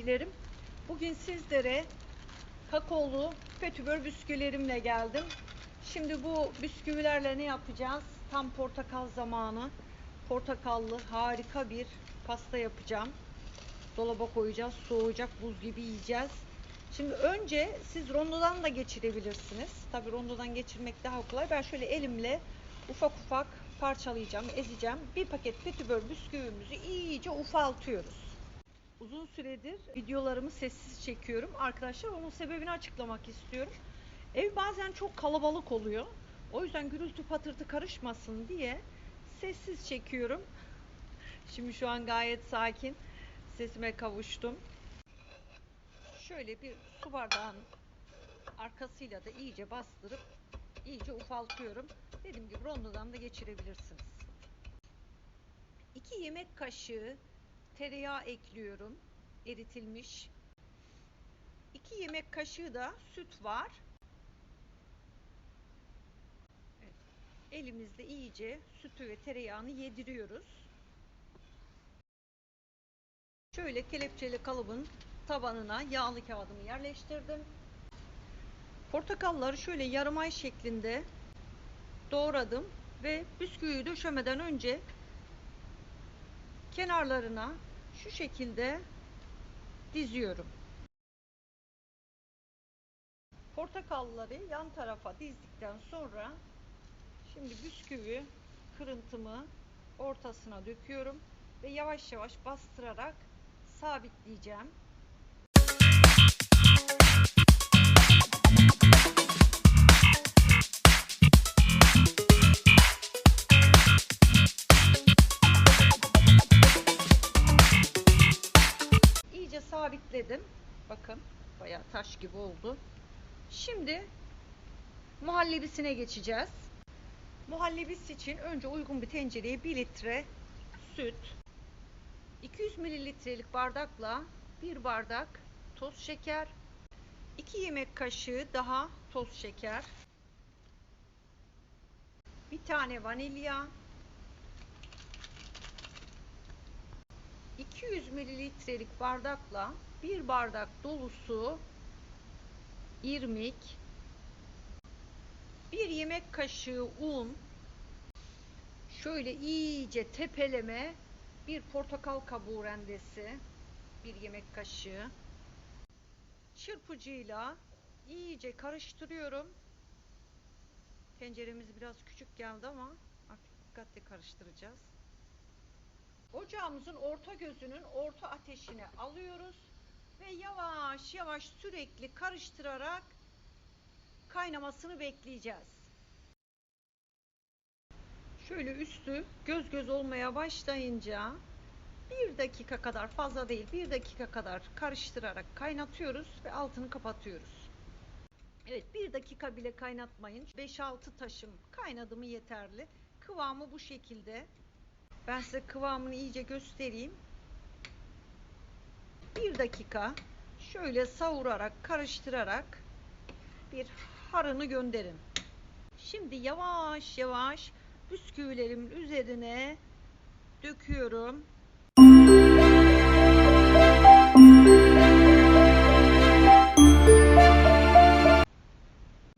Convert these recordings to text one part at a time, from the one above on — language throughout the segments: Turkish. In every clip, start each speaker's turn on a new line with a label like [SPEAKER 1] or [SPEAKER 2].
[SPEAKER 1] izleyicilerim. Bugün sizlere kakaolu petibör bisküvilerimle geldim. Şimdi bu bisküvilerle ne yapacağız? Tam portakal zamanı. Portakallı harika bir pasta yapacağım. Dolaba koyacağız, soğuyacak, buz gibi yiyeceğiz. Şimdi önce siz rondodan da geçirebilirsiniz. Tabii rondodan geçirmek daha kolay. Ben şöyle elimle ufak ufak parçalayacağım, ezeceğim. Bir paket petibör bisküvimizi iyice ufaltıyoruz. Uzun süredir videolarımı sessiz çekiyorum. Arkadaşlar onun sebebini açıklamak istiyorum. Ev bazen çok kalabalık oluyor. O yüzden gürültü patırtı karışmasın diye sessiz çekiyorum. Şimdi şu an gayet sakin. Sesime kavuştum. Şöyle bir su bardağının arkasıyla da iyice bastırıp iyice ufaltıyorum. Dediğim gibi rondodan da geçirebilirsiniz. 2 yemek kaşığı tereyağı ekliyorum. Eritilmiş. 2 yemek kaşığı da süt var. Evet. Elimizde iyice sütü ve tereyağını yediriyoruz. Şöyle kelepçeli kalıbın tabanına yağlı kağıdımı yerleştirdim. Portakalları şöyle yarım ay şeklinde doğradım ve bisküviyi döşemeden önce kenarlarına şu şekilde diziyorum. Portakalları yan tarafa dizdikten sonra şimdi bisküvi kırıntımı ortasına döküyorum ve yavaş yavaş bastırarak sabitleyeceğim. Sabitledim. Bakın bayağı taş gibi oldu. Şimdi muhallebisine geçeceğiz. Muhallebisi için önce uygun bir tencereye 1 litre süt, 200 mililitrelik bardakla 1 bardak toz şeker, 2 yemek kaşığı daha toz şeker, bir tane vanilya, 200 mililitrelik bardakla bir bardak dolusu irmik, bir yemek kaşığı un, şöyle iyice tepeleme bir portakal kabuğu rendesi, bir yemek kaşığı, çırpıcıyla iyice karıştırıyorum. Tenceremiz biraz küçük geldi ama artık dikkatli karıştıracağız. Ocağımızın orta gözünün orta ateşine alıyoruz ve yavaş yavaş sürekli karıştırarak kaynamasını bekleyeceğiz. Şöyle üstü göz göz olmaya başlayınca bir dakika kadar fazla değil bir dakika kadar karıştırarak kaynatıyoruz ve altını kapatıyoruz. Evet bir dakika bile kaynatmayın. 5-6 taşım kaynadı mı yeterli. Kıvamı bu şekilde. Ben size kıvamını iyice göstereyim. Bir dakika şöyle savurarak, karıştırarak bir harını gönderin. Şimdi yavaş yavaş bisküvilerimin üzerine döküyorum.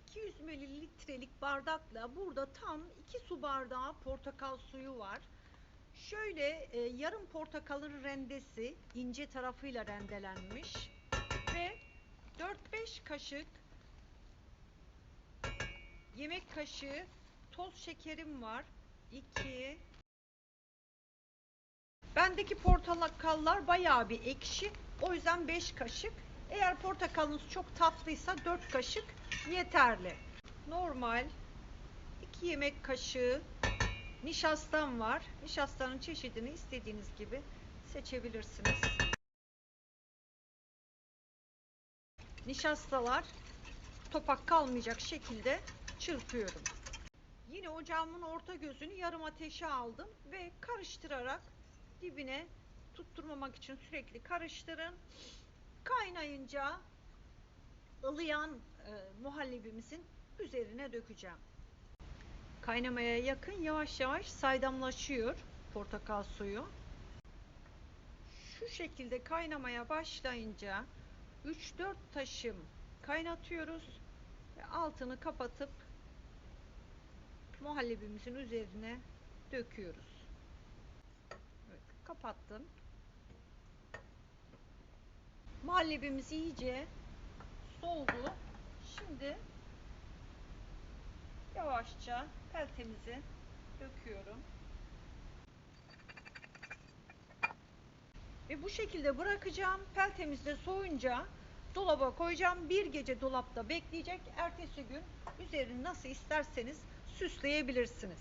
[SPEAKER 1] ...200 mililitrelik bardakla burada tam 2 su bardağı portakal suyu var. Şöyle e, yarım portakalın rendesi ince tarafıyla rendelenmiş ve 4-5 kaşık yemek kaşığı toz şekerim var. 2 Bendeki portakallar bayağı bir ekşi. O yüzden 5 kaşık. Eğer portakalınız çok tatlıysa 4 kaşık yeterli. Normal 2 yemek kaşığı Nişastam var. Nişastanın çeşidini istediğiniz gibi seçebilirsiniz. Nişastalar topak kalmayacak şekilde çırpıyorum. Yine ocağımın orta gözünü yarım ateşe aldım ve karıştırarak dibine tutturmamak için sürekli karıştırın. Kaynayınca ılıyan e, muhallebimizin üzerine dökeceğim. Kaynamaya yakın yavaş yavaş saydamlaşıyor portakal suyu. şu şekilde kaynamaya başlayınca 3-4 taşım kaynatıyoruz ve altını kapatıp muhallebimizin üzerine döküyoruz. Evet, kapattım. Muhallebimiz iyice soğudu. Şimdi yavaşça peltemizi döküyorum. Ve bu şekilde bırakacağım. Peltemiz de soğuyunca dolaba koyacağım. Bir gece dolapta bekleyecek. Ertesi gün üzerini nasıl isterseniz süsleyebilirsiniz.